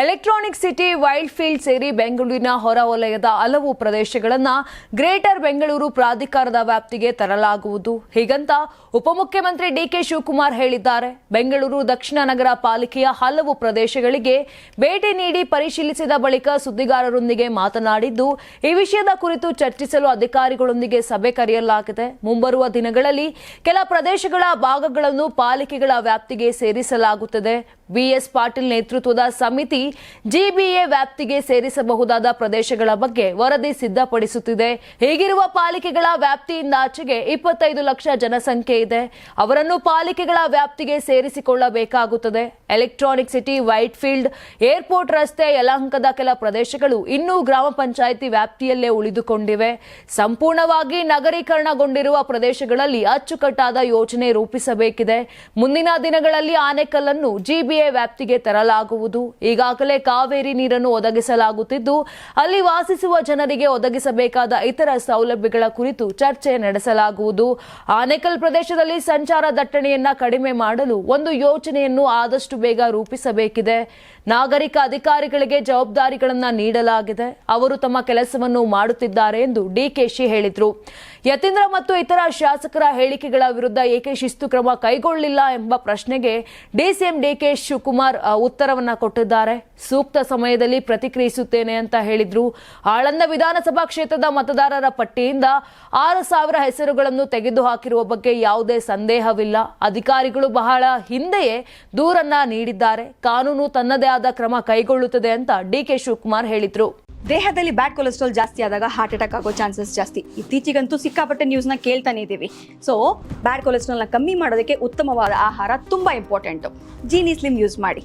Electronic city wild field ಸೇರಿ ಬೆಂಗಳೂರಿನ ಹೊರವಲಯದ ಹಲವು ಪ್ರದೇಶಗಳನ್ನು ಗ್ರೇಟರ್ ಬೆಂಗಳೂರು ಪ್ರಾಧಿಕಾರದ ವ್ಯಾಪ್ತಿಗೆ ತರಲಾಗುವುದು. ಹೀಗಂತ ಉಪಮುಖ್ಯಮಂತ್ರಿ ಡಿಕೆ ಶಿವಕುಮಾರ್ ಹೇಳಿದ್ದಾರೆ. ಬೆಂಗಳೂರು ದಕ್ಷಿಣ ನಗರ ಪಾಲಿಕೆಯ ಹಲವು ಪ್ರದೇಶಗಳಿಗೆ ಭೇಟಿ ನೀಡಿ ಪರಿಶೀಲಿಸಿದ ಬಳಿಕ ಸುದ್ದಿಗಾರರೊಂದಿಗೆ ಮಾತನಾಡಿದ್ದು, ಈ ವಿಷಯದ ಕುರಿತು ಚರ್ಚಿಸಲು ಅಧಿಕಾರಿಗಳೊಂದಿಗೆ ಸಭೆ ಕರೆಯಲಾಗಿದೆ. ಮುಂಬರುವ ದಿನಗಳಲ್ಲಿ ಕೆಲ ಪ್ರದೇಶಗಳ ಭಾಗಗಳನ್ನು ಪಾಲಿಕೆಗಳ ವ್ಯಾಪ್ತಿಗೆ ಸೇರಿಸಲಾಗುತ್ತದೆ. ಬಿಎಸ್ ಪಾಟೀಲ್ ನೇತೃತ್ವದ ಸಮಿತಿ ಜಿಬಿಎ ವ್ಯಾಪ್ತಿಗೆ ಸೇರಿಸಬಹುದಾದ ಪ್ರದೇಶಗಳ ಬಗ್ಗೆ ವರದಿ ಸಿದ್ಧಪಡಿಸುತ್ತಿದೆ. ಹೀಗಿರುವ ಪಾಲಿಕೆಗಳ ವ್ಯಾಪ್ತಿಯಿಂದಾಚೆಗೆ ಇಪ್ಪತ್ತೈದು ಲಕ್ಷ ಜನಸಂಖ್ಯೆ ಇದೆ. ಅವರನ್ನು ಪಾಲಿಕೆಗಳ ವ್ಯಾಪ್ತಿಗೆ ಸೇರಿಸಿಕೊಳ್ಳಬೇಕಾಗುತ್ತದೆ. Electronic city white field airport ರಸ್ತೆ, ಯಲಹಂಕದ ಕೆಲ ಪ್ರದೇಶಗಳು ಇನ್ನೂ ಗ್ರಾಮ ಪಂಚಾಯಿತಿ ವ್ಯಾಪ್ತಿಯಲ್ಲೇ ಉಳಿದುಕೊಂಡಿವೆ. ಸಂಪೂರ್ಣವಾಗಿ ನಗರೀಕರಣಗೊಂಡಿರುವ ಪ್ರದೇಶಗಳಲ್ಲಿ ಅಚ್ಚುಕಟ್ಟಾದ ಯೋಜನೆ ರೂಪಿಸಬೇಕಿದೆ. ಮುಂದಿನ ದಿನಗಳಲ್ಲಿ ಆನೆಕಲ್ಲನ್ನು ಜಿಬಿಎ ವ್ಯಾಪ್ತಿಗೆ ತರಲಾಗುವುದು. ಈಗಾಗಲೇ ಕಾವೇರಿ ನೀರನ್ನು ಒದಗಿಸಲಾಗುತ್ತಿದ್ದು, ಅಲ್ಲಿ ವಾಸಿಸುವ ಜನರಿಗೆ ಒದಗಿಸಬೇಕಾದ ಇತರ ಸೌಲಭ್ಯಗಳ ಕುರಿತು ಚರ್ಚೆ ನಡೆಸಲಾಗುವುದು. ಆನೇಕಲ್ ಪ್ರದೇಶದಲ್ಲಿ ಸಂಚಾರ ದಟ್ಟಣೆಯನ್ನ ಕಡಿಮೆ ಮಾಡಲು ಒಂದು ಯೋಜನೆಯನ್ನು ಆದಷ್ಟು ಬೇಗ ರೂಪಿಸಬೇಕಿದೆ. ನಾಗರಿಕ ಅಧಿಕಾರಿಗಳಿಗೆ ಜವಾಬ್ದಾರಿಗಳನ್ನು ನೀಡಲಾಗಿದೆ. ಅವರು ತಮ್ಮ ಕೆಲಸವನ್ನು ಮಾಡುತ್ತಿದ್ದಾರೆ ಎಂದು ಡಿಕೆಶಿ ಹೇಳಿದರು. ಯತೀಂದ್ರ ಮತ್ತು ಇತರ ಶಾಸಕರ ಹೇಳಿಕೆಗಳ ವಿರುದ್ಧ ಏಕೆ ಶಿಸ್ತು ಕ್ರಮ ಕೈಗೊಳ್ಳಲಿಲ್ಲ ಎಂಬ ಪ್ರಶ್ನೆಗೆ ಡಿಸಿಎಂ ಡಿಕೆ ಶಿವಕುಮಾರ್ ಉತ್ತರವನ್ನು ಕೊಟ್ಟಿದ್ದಾರೆ. ಸೂಕ್ತ ಸಮಯದಲ್ಲಿ ಪ್ರತಿಕ್ರಿಯಿಸುತ್ತೇನೆ ಅಂತ ಹೇಳಿದ್ರು. ಆಳಂದ ವಿಧಾನಸಭಾ ಕ್ಷೇತ್ರದ ಮತದಾರರ ಪಟ್ಟಿಯಿಂದ ಆರು ಸಾವಿರ ಹೆಸರುಗಳನ್ನು ತೆಗೆದುಹಾಕಿರುವ ಬಗ್ಗೆ ಯಾವುದೇ ಸಂದೇಹವಿಲ್ಲ. ಅಧಿಕಾರಿಗಳು ಬಹಳ ಹಿಂದೆಯೇ ದೂರನ್ನ ನೀಡಿದ್ದಾರೆ. ಕಾನೂನು ತನ್ನದೇ ಆದ ಕ್ರಮ ಕೈಗೊಳ್ಳುತ್ತದೆ ಅಂತ ಡಿ ಕೆ ಶಿವಕುಮಾರ್ ಹೇಳಿದ್ರು. ದೇಹದಲ್ಲಿ ಬ್ಯಾಡ್ ಕೊಲೆಸ್ಟ್ರಾಲ್ ಜಾಸ್ತಿ ಆದಾಗ ಹಾರ್ಟ್ ಅಟ್ಯಾಕ್ ಆಗೋ ಚಾನ್ಸಸ್ ಜಾಸ್ತಿ. ಇತ್ತೀಚೆಗಂತೂ ಸಿಕ್ಕಾಪಟ್ಟೆ ನ್ಯೂಸ್ನ ಕೇಳ್ತಾನೆ ಇದ್ದೀವಿ. ಸೊ ಬ್ಯಾಡ್ ಕೊಲೆಸ್ಟ್ರಾಲ್ನ ಕಮ್ಮಿ ಮಾಡೋದಕ್ಕೆ ಉತ್ತಮವಾದ ಆಹಾರ ತುಂಬ ಇಂಪಾರ್ಟೆಂಟು ಜೀನಿ ಸ್ಲಿಮ್ ಯೂಸ್ ಮಾಡಿ.